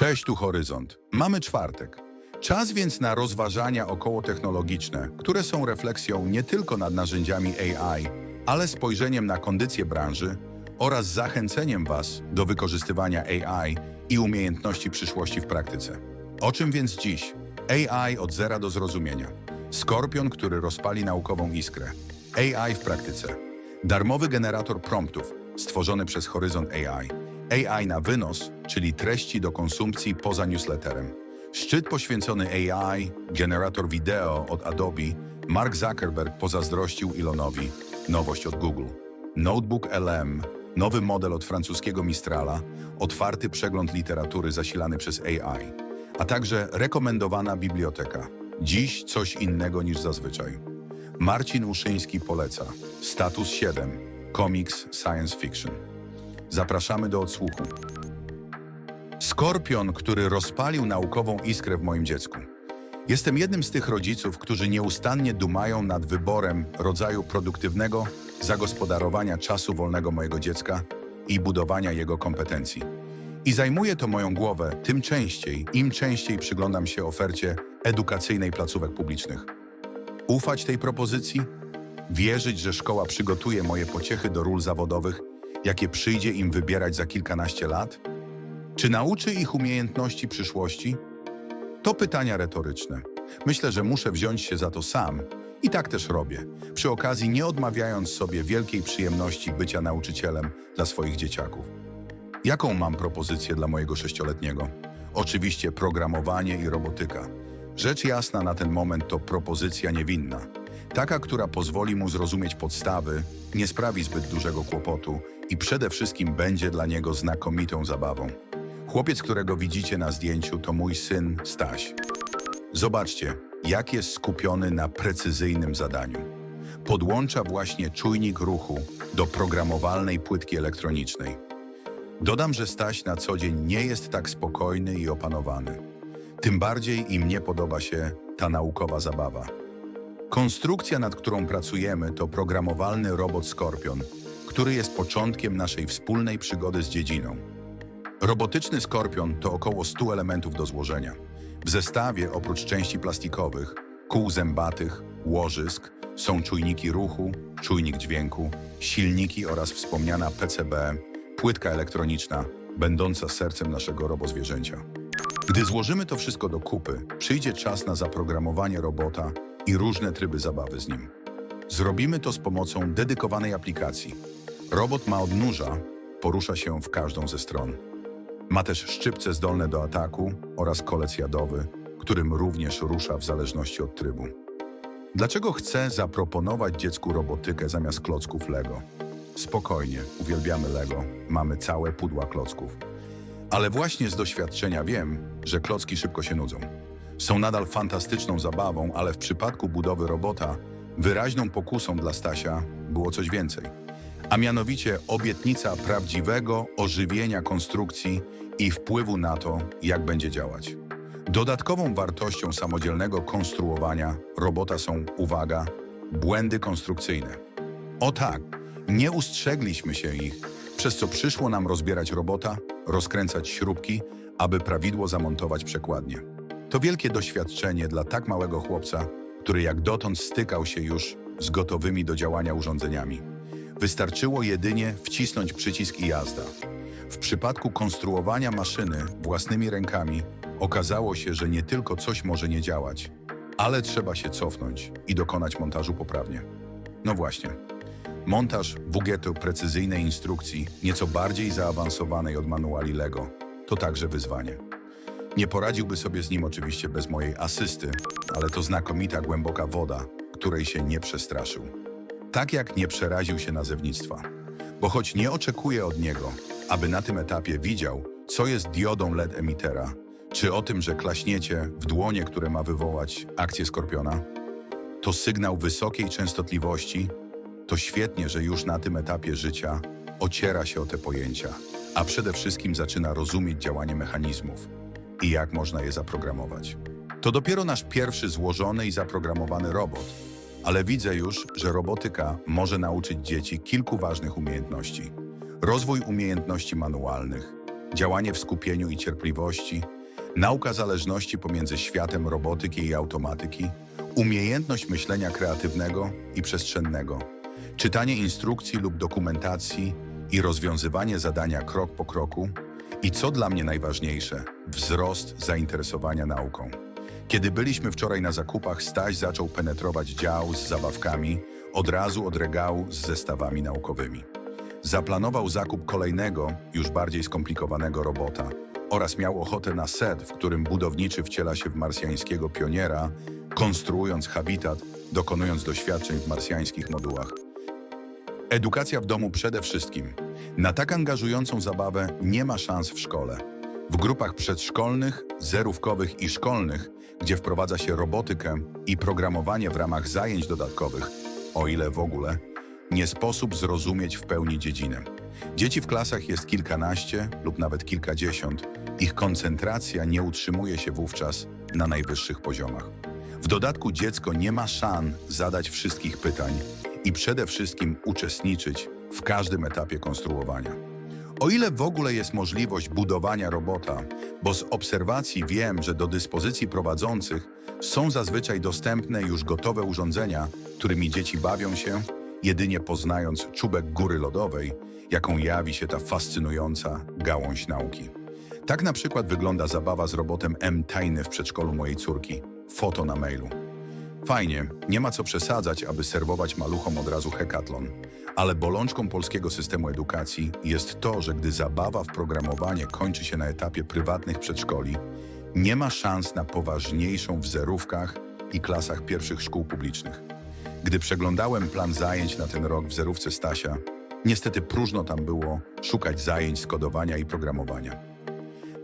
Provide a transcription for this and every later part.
Cześć, tu Horyzont. Mamy czwartek. Czas więc na rozważania okołotechnologiczne, które są refleksją nie tylko nad narzędziami AI, ale spojrzeniem na kondycję branży oraz zachęceniem Was do wykorzystywania AI i umiejętności przyszłości w praktyce. O czym więc dziś? AI od zera do zrozumienia. Skorpion, który rozpali naukową iskrę. AI w praktyce. Darmowy generator promptów stworzony przez Horyzont AI. AI na wynos, czyli treści do konsumpcji poza newsletterem. Szczyt poświęcony AI, generator wideo od Adobe, Mark Zuckerberg pozazdrościł Elonowi, nowość od Google. Notebook LM, nowy model od francuskiego Mistrala, otwarty przegląd literatury zasilany przez AI, a także rekomendowana biblioteka. Dziś coś innego niż zazwyczaj. Marcin Uszyński poleca. Status 7. Comics Science Fiction. Zapraszamy do odsłuchu. Skorpion, który rozpalił naukową iskrę w moim dziecku. Jestem jednym z tych rodziców, którzy nieustannie dumają nad wyborem rodzaju produktywnego zagospodarowania czasu wolnego mojego dziecka i budowania jego kompetencji. I zajmuje to moją głowę tym częściej, im częściej przyglądam się ofercie edukacyjnej placówek publicznych. Ufać tej propozycji? Wierzyć, że szkoła przygotuje moje pociechy do ról zawodowych, jakie przyjdzie im wybierać za kilkanaście lat? Czy nauczy ich umiejętności przyszłości? To pytania retoryczne. Myślę, że muszę wziąć się za to sam i tak też robię, przy okazji nie odmawiając sobie wielkiej przyjemności bycia nauczycielem dla swoich dzieciaków. Jaką mam propozycję dla mojego sześcioletniego? Oczywiście programowanie i robotyka. Rzecz jasna na ten moment to propozycja niewinna. Taka, która pozwoli mu zrozumieć podstawy, nie sprawi zbyt dużego kłopotu i przede wszystkim będzie dla niego znakomitą zabawą. Chłopiec, którego widzicie na zdjęciu, to mój syn Staś. Zobaczcie, jak jest skupiony na precyzyjnym zadaniu. Podłącza właśnie czujnik ruchu do programowalnej płytki elektronicznej. Dodam, że Staś na co dzień nie jest tak spokojny i opanowany. Tym bardziej im nie podoba się ta naukowa zabawa. Konstrukcja, nad którą pracujemy, to programowalny robot Skorpion, który jest początkiem naszej wspólnej przygody z dziedziną. Robotyczny Skorpion to około 100 elementów do złożenia. W zestawie, oprócz części plastikowych, kół zębatych, łożysk, są czujniki ruchu, czujnik dźwięku, silniki oraz wspomniana PCB, płytka elektroniczna, będąca sercem naszego robozwierzęcia. Gdy złożymy to wszystko do kupy, przyjdzie czas na zaprogramowanie robota i różne tryby zabawy z nim. Zrobimy to z pomocą dedykowanej aplikacji. Robot ma odnóża, porusza się w każdą ze stron. Ma też szczypce zdolne do ataku oraz kolec jadowy, którym również rusza w zależności od trybu. Dlaczego chcę zaproponować dziecku robotykę zamiast klocków Lego? Spokojnie, uwielbiamy Lego, mamy całe pudła klocków. Ale właśnie z doświadczenia wiem, że klocki szybko się nudzą. Są nadal fantastyczną zabawą, ale w przypadku budowy robota wyraźną pokusą dla Stasia było coś więcej. A mianowicie obietnica prawdziwego ożywienia konstrukcji i wpływu na to, jak będzie działać. Dodatkową wartością samodzielnego konstruowania robota są, uwaga, błędy konstrukcyjne. O tak, nie ustrzegliśmy się ich, przez co przyszło nam rozbierać robota, rozkręcać śrubki, aby prawidło zamontować przekładnię. To wielkie doświadczenie dla tak małego chłopca, który jak dotąd stykał się już z gotowymi do działania urządzeniami. Wystarczyło jedynie wcisnąć przycisk i jazda. W przypadku konstruowania maszyny własnymi rękami okazało się, że nie tylko coś może nie działać, ale trzeba się cofnąć i dokonać montażu poprawnie. No właśnie. Montaż WGT precyzyjnej instrukcji, nieco bardziej zaawansowanej od manuali LEGO, to także wyzwanie. Nie poradziłby sobie z nim oczywiście bez mojej asysty, ale to znakomita głęboka woda, której się nie przestraszył. Tak jak nie przeraził się nazewnictwa. Bo choć nie oczekuję od niego, aby na tym etapie widział, co jest diodą LED emitera, czy o tym, że klaśniecie w dłonie, które ma wywołać akcję Skorpiona, to sygnał wysokiej częstotliwości, to świetnie, że już na tym etapie życia ociera się o te pojęcia, a przede wszystkim zaczyna rozumieć działanie mechanizmów i jak można je zaprogramować. To dopiero nasz pierwszy złożony i zaprogramowany robot, ale widzę już, że robotyka może nauczyć dzieci kilku ważnych umiejętności. Rozwój umiejętności manualnych, działanie w skupieniu i cierpliwości, nauka zależności pomiędzy światem robotyki i automatyki, umiejętność myślenia kreatywnego i przestrzennego, czytanie instrukcji lub dokumentacji i rozwiązywanie zadania krok po kroku i co dla mnie najważniejsze, wzrost zainteresowania nauką. Kiedy byliśmy wczoraj na zakupach, Staś zaczął penetrować dział z zabawkami od razu od regału z zestawami naukowymi. Zaplanował zakup kolejnego, już bardziej skomplikowanego robota oraz miał ochotę na set, w którym budowniczy wciela się w marsjańskiego pioniera, konstruując habitat, dokonując doświadczeń w marsjańskich modułach. Edukacja w domu przede wszystkim. Na tak angażującą zabawę nie ma szans w szkole. W grupach przedszkolnych, zerówkowych i szkolnych, gdzie wprowadza się robotykę i programowanie w ramach zajęć dodatkowych, o ile w ogóle, nie sposób zrozumieć w pełni dziedzinę. Dzieci w klasach jest kilkanaście lub nawet kilkadziesiąt. Ich koncentracja nie utrzymuje się wówczas na najwyższych poziomach. W dodatku dziecko nie ma szans zadać wszystkich pytań i przede wszystkim uczestniczyć w każdym etapie konstruowania. O ile w ogóle jest możliwość budowania robota, bo z obserwacji wiem, że do dyspozycji prowadzących są zazwyczaj dostępne już gotowe urządzenia, którymi dzieci bawią się, jedynie poznając czubek góry lodowej, jaką jawi się ta fascynująca gałąź nauki. Tak na przykład wygląda zabawa z robotem M-Tiny w przedszkolu mojej córki. Foto na mailu. Fajnie, nie ma co przesadzać, aby serwować maluchom od razu hekatlon. Ale bolączką polskiego systemu edukacji jest to, że gdy zabawa w programowanie kończy się na etapie prywatnych przedszkoli, nie ma szans na poważniejszą w zerówkach i klasach pierwszych szkół publicznych. Gdy przeglądałem plan zajęć na ten rok w zerówce Stasia, niestety próżno tam było szukać zajęć z kodowania i programowania.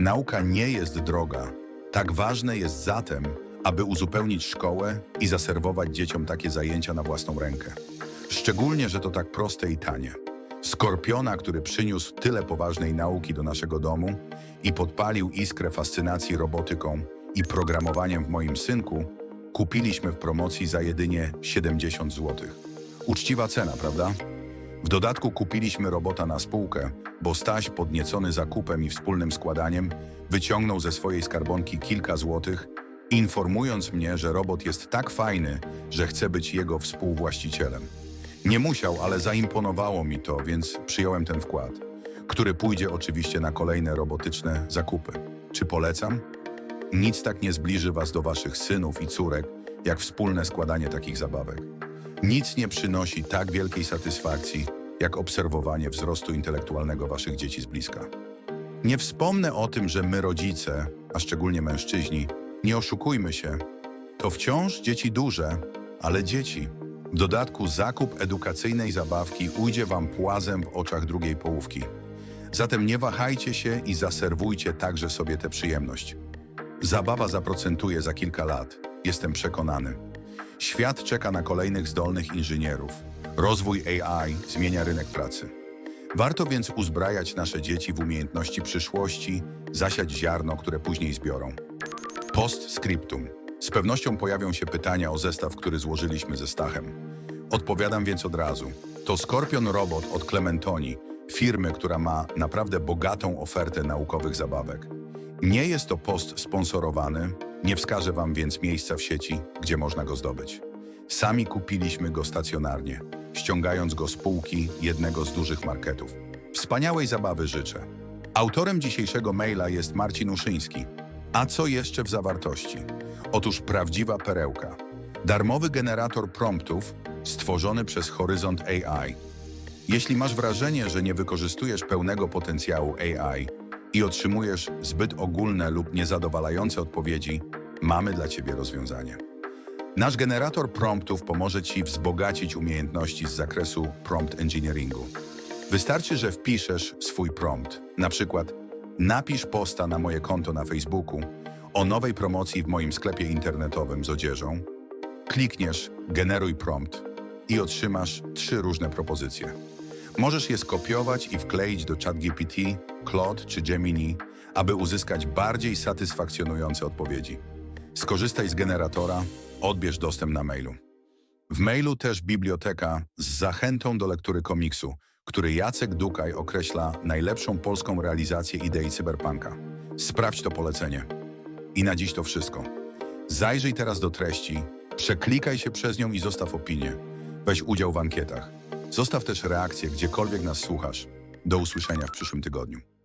Nauka nie jest droga. Tak ważne jest zatem, aby uzupełnić szkołę i zaserwować dzieciom takie zajęcia na własną rękę. Szczególnie, że to tak proste i tanie. Skorpiona, który przyniósł tyle poważnej nauki do naszego domu i podpalił iskrę fascynacji robotyką i programowaniem w moim synku, kupiliśmy w promocji za jedynie 70 zł. Uczciwa cena, prawda? W dodatku kupiliśmy robota na spółkę, bo Staś, podniecony zakupem i wspólnym składaniem, wyciągnął ze swojej skarbonki kilka złotych, informując mnie, że robot jest tak fajny, że chce być jego współwłaścicielem. Nie musiał, ale zaimponowało mi to, więc przyjąłem ten wkład, który pójdzie oczywiście na kolejne robotyczne zakupy. Czy polecam? Nic tak nie zbliży was do waszych synów i córek, jak wspólne składanie takich zabawek. Nic nie przynosi tak wielkiej satysfakcji, jak obserwowanie wzrostu intelektualnego waszych dzieci z bliska. Nie wspomnę o tym, że my rodzice, a szczególnie mężczyźni, nie oszukujmy się, to wciąż dzieci duże, ale dzieci. W dodatku zakup edukacyjnej zabawki ujdzie wam płazem w oczach drugiej połówki. Zatem nie wahajcie się i zaserwujcie także sobie tę przyjemność. Zabawa zaprocentuje za kilka lat, jestem przekonany. Świat czeka na kolejnych zdolnych inżynierów. Rozwój AI zmienia rynek pracy. Warto więc uzbrajać nasze dzieci w umiejętności przyszłości, zasiać ziarno, które później zbiorą. Postscriptum. Z pewnością pojawią się pytania o zestaw, który złożyliśmy ze Stachem. Odpowiadam więc od razu. To Skorpion Robot od Clementoni, firmy, która ma naprawdę bogatą ofertę naukowych zabawek. Nie jest to post sponsorowany, nie wskażę Wam więc miejsca w sieci, gdzie można go zdobyć. Sami kupiliśmy go stacjonarnie, ściągając go z półki jednego z dużych marketów. Wspaniałej zabawy życzę. Autorem dzisiejszego maila jest Marcin Uszyński. A co jeszcze w zawartości? Otóż prawdziwa perełka. Darmowy generator promptów stworzony przez Horyzont AI. Jeśli masz wrażenie, że nie wykorzystujesz pełnego potencjału AI i otrzymujesz zbyt ogólne lub niezadowalające odpowiedzi, mamy dla Ciebie rozwiązanie. Nasz generator promptów pomoże Ci wzbogacić umiejętności z zakresu prompt engineeringu. Wystarczy, że wpiszesz swój prompt, na przykład napisz posta na moje konto na Facebooku o nowej promocji w moim sklepie internetowym z odzieżą, klikniesz generuj prompt i otrzymasz trzy różne propozycje. Możesz je skopiować i wkleić do ChatGPT, Claude czy Gemini, aby uzyskać bardziej satysfakcjonujące odpowiedzi. Skorzystaj z generatora, odbierz dostęp na mailu. W mailu też biblioteka z zachętą do lektury komiksu, który Jacek Dukaj określa najlepszą polską realizację idei cyberpunka. Sprawdź to polecenie. I na dziś to wszystko. Zajrzyj teraz do treści, przeklikaj się przez nią i zostaw opinię. Weź udział w ankietach. Zostaw też reakcję, gdziekolwiek nas słuchasz. Do usłyszenia w przyszłym tygodniu.